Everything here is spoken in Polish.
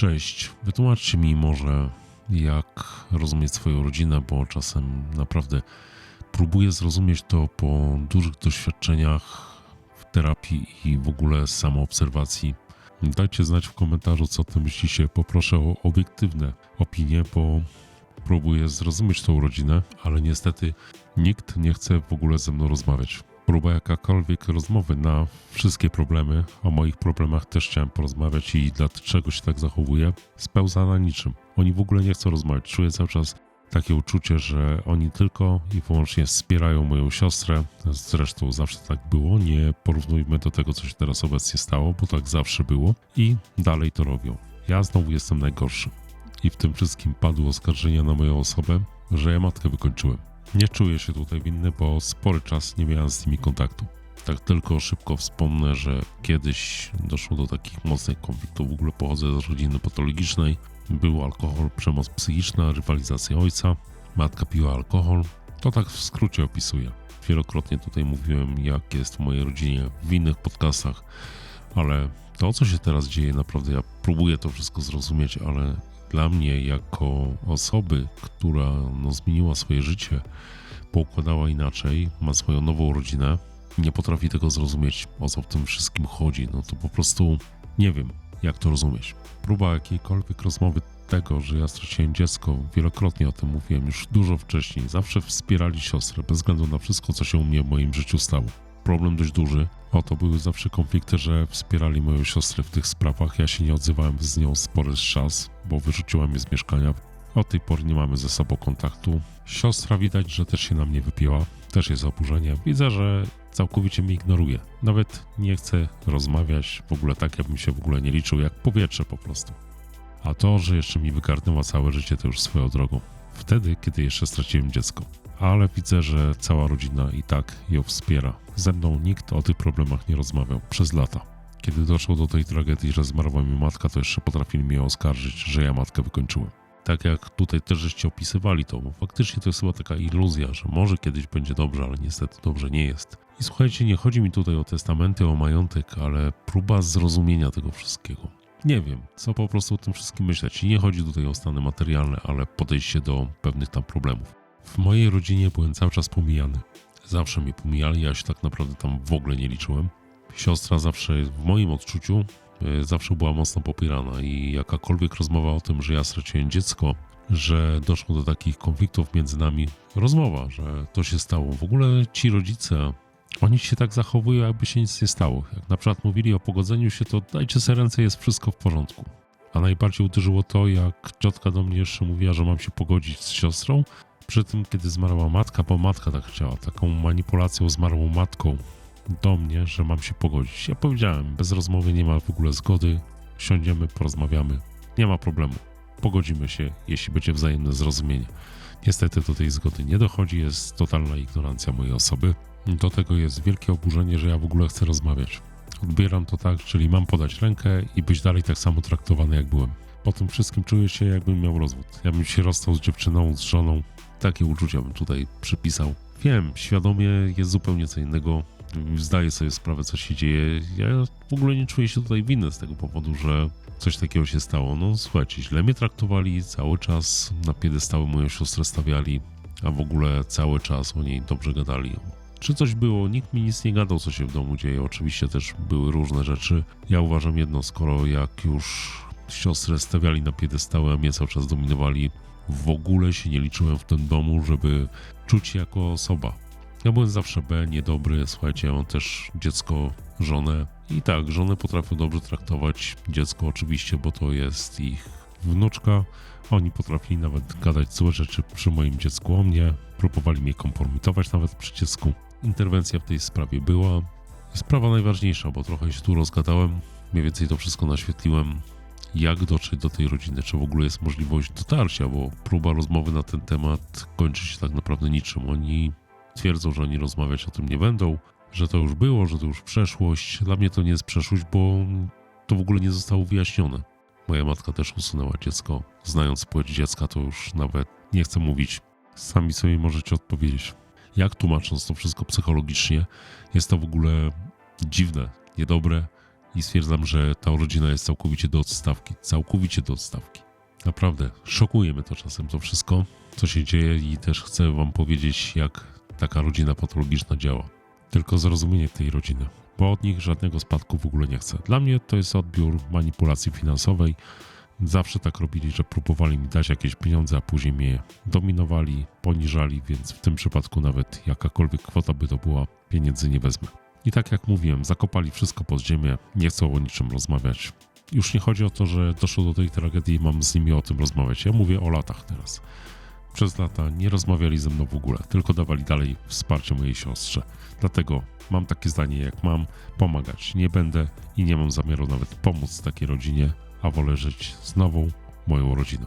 Cześć, wytłumaczcie mi może, jak rozumieć swoją rodzinę, bo czasem naprawdę próbuję zrozumieć to po dużych doświadczeniach w terapii i w ogóle samoobserwacji. Dajcie znać w komentarzu, co o tym myślicie. Poproszę o obiektywne opinie, bo próbuję zrozumieć tą rodzinę, ale niestety nikt nie chce w ogóle ze mną rozmawiać. Próba jakakolwiek rozmowy na wszystkie problemy, o moich problemach też chciałem porozmawiać i dlaczego się tak zachowuję, spełza na niczym. Oni w ogóle nie chcą rozmawiać. Czuję cały czas takie uczucie, że oni tylko i wyłącznie wspierają moją siostrę. Zresztą zawsze tak było. Nie porównujmy do tego, co się teraz obecnie stało, bo tak zawsze było i dalej to robią. Ja znowu jestem najgorszy. I w tym wszystkim padły oskarżenia na moją osobę, że ja matkę wykończyłem. Nie czuję się tutaj winny, bo spory czas nie miałem z nimi kontaktu. Tak tylko szybko wspomnę, że kiedyś doszło do takich mocnych konfliktów. W ogóle pochodzę z rodziny patologicznej. Był alkohol, przemoc psychiczna, rywalizacja ojca. Matka piła alkohol. To tak w skrócie opisuję. Wielokrotnie tutaj mówiłem, jak jest w mojej rodzinie w innych podcastach, ale to, co się teraz dzieje, naprawdę ja próbuję to wszystko zrozumieć, ale dla mnie, jako osoby, która no, zmieniła swoje życie, poukładała inaczej, ma swoją nową rodzinę, nie potrafi tego zrozumieć, o co w tym wszystkim chodzi, no to po prostu nie wiem, jak to rozumieć. Próba jakiejkolwiek rozmowy tego, że ja straciłem dziecko, wielokrotnie o tym mówiłem już dużo wcześniej, zawsze wspierali siostrę, bez względu na wszystko, co się u mnie w moim życiu stało. Problem dość duży. Oto były zawsze konflikty, że wspierali moją siostrę w tych sprawach. Ja się nie odzywałem z nią spory czas, bo wyrzuciła mnie z mieszkania. Od tej pory nie mamy ze sobą kontaktu. Siostra widać, że też się na mnie wypięła, też jest oburzenie. Widzę, że całkowicie mnie ignoruje. Nawet nie chce rozmawiać w ogóle tak, jakbym się w ogóle nie liczył, jak powietrze po prostu. A to, że jeszcze mi wygarnęła całe życie, to już swoją drogą. Wtedy, kiedy jeszcze straciłem dziecko. Ale widzę, że cała rodzina i tak ją wspiera. Ze mną nikt o tych problemach nie rozmawiał przez lata. Kiedy doszło do tej tragedii, że zmarła mi matka, to jeszcze potrafili mnie oskarżyć, że ja matkę wykończyłem. Tak jak tutaj też żeście opisywali to, bo faktycznie to jest chyba taka iluzja, że może kiedyś będzie dobrze, ale niestety dobrze nie jest. I słuchajcie, nie chodzi mi tutaj o testamenty, o majątek, ale próba zrozumienia tego wszystkiego. Nie wiem, co po prostu o tym wszystkim myśleć. I nie chodzi tutaj o stany materialne, ale podejście do pewnych tam problemów. W mojej rodzinie byłem cały czas pomijany. Zawsze mnie pomijali, ja się tak naprawdę tam w ogóle nie liczyłem. Siostra zawsze, w moim odczuciu, e, zawsze była mocno popierana i jakakolwiek rozmowa o tym, że ja straciłem dziecko, że doszło do takich konfliktów między nami, rozmowa, że to się stało. W ogóle ci rodzice, oni się tak zachowują, jakby się nic nie stało. Jak na przykład mówili o pogodzeniu się, to dajcie sobie ręce, jest wszystko w porządku. A najbardziej uderzyło to, jak ciotka do mnie jeszcze mówiła, że mam się pogodzić z siostrą, przy tym, kiedy zmarła matka, bo matka tak chciała, taką manipulacją zmarłą matką do mnie, że mam się pogodzić. Ja powiedziałem, bez rozmowy nie ma w ogóle zgody, siądziemy, porozmawiamy, nie ma problemu. Pogodzimy się, jeśli będzie wzajemne zrozumienie. Niestety do tej zgody nie dochodzi, jest totalna ignorancja mojej osoby. Do tego jest wielkie oburzenie, że ja w ogóle chcę rozmawiać. Odbieram to tak, czyli mam podać rękę i być dalej tak samo traktowany, jak byłem. Po tym wszystkim czuję się, jakbym miał rozwód. Ja bym się rozstał z dziewczyną, z żoną, takie uczucia bym tutaj przypisał. Wiem, świadomie jest zupełnie co innego. Zdaję sobie sprawę, co się dzieje. Ja w ogóle nie czuję się tutaj winny z tego powodu, że coś takiego się stało. No słuchajcie, źle mnie traktowali, cały czas na piedestały moją siostrę stawiali, a w ogóle cały czas o niej dobrze gadali. Czy coś było? Nikt mi nic nie gadał, co się w domu dzieje. Oczywiście też były różne rzeczy. Ja uważam jedno, skoro jak już siostrę stawiali na piedestały, a mnie cały czas dominowali, w ogóle się nie liczyłem w tym domu, żeby czuć się jako osoba. Ja byłem zawsze B, niedobry, słuchajcie, ja mam też dziecko, żonę i tak, żonę potrafią dobrze traktować, dziecko oczywiście, bo to jest ich wnuczka. Oni potrafili nawet gadać złe rzeczy przy moim dziecku o mnie, próbowali mnie kompromitować nawet przy dziecku. Interwencja w tej sprawie była. Sprawa najważniejsza, bo trochę się tu rozgadałem, mniej więcej to wszystko naświetliłem jak dotrzeć do tej rodziny, czy w ogóle jest możliwość dotarcia, bo próba rozmowy na ten temat kończy się tak naprawdę niczym. Oni twierdzą, że oni rozmawiać o tym nie będą, że to już było, że to już przeszłość. Dla mnie to nie jest przeszłość, bo to w ogóle nie zostało wyjaśnione. Moja matka też usunęła dziecko. Znając płeć dziecka, to już nawet nie chcę mówić. Sami sobie możecie odpowiedzieć. Jak tłumacząc to wszystko psychologicznie, jest to w ogóle dziwne, niedobre, i stwierdzam, że ta rodzina jest całkowicie do odstawki. Całkowicie do odstawki. Naprawdę, szokuje mnie to czasem to wszystko, co się dzieje i też chcę wam powiedzieć, jak taka rodzina patologiczna działa. Tylko zrozumienie tej rodziny, bo od nich żadnego spadku w ogóle nie chcę. Dla mnie to jest odbiór manipulacji finansowej. Zawsze tak robili, że próbowali mi dać jakieś pieniądze, a później mnie dominowali, poniżali, więc w tym przypadku nawet jakakolwiek kwota by to była, pieniędzy nie wezmę. I tak jak mówiłem, zakopali wszystko pod ziemię, nie chcą o niczym rozmawiać. Już nie chodzi o to, że doszło do tej tragedii i mam z nimi o tym rozmawiać. Ja mówię o latach teraz. Przez lata nie rozmawiali ze mną w ogóle, tylko dawali dalej wsparcie mojej siostrze. Dlatego mam takie zdanie, jak mam, pomagać nie będę i nie mam zamiaru nawet pomóc takiej rodzinie, a wolę żyć z nową, moją rodziną.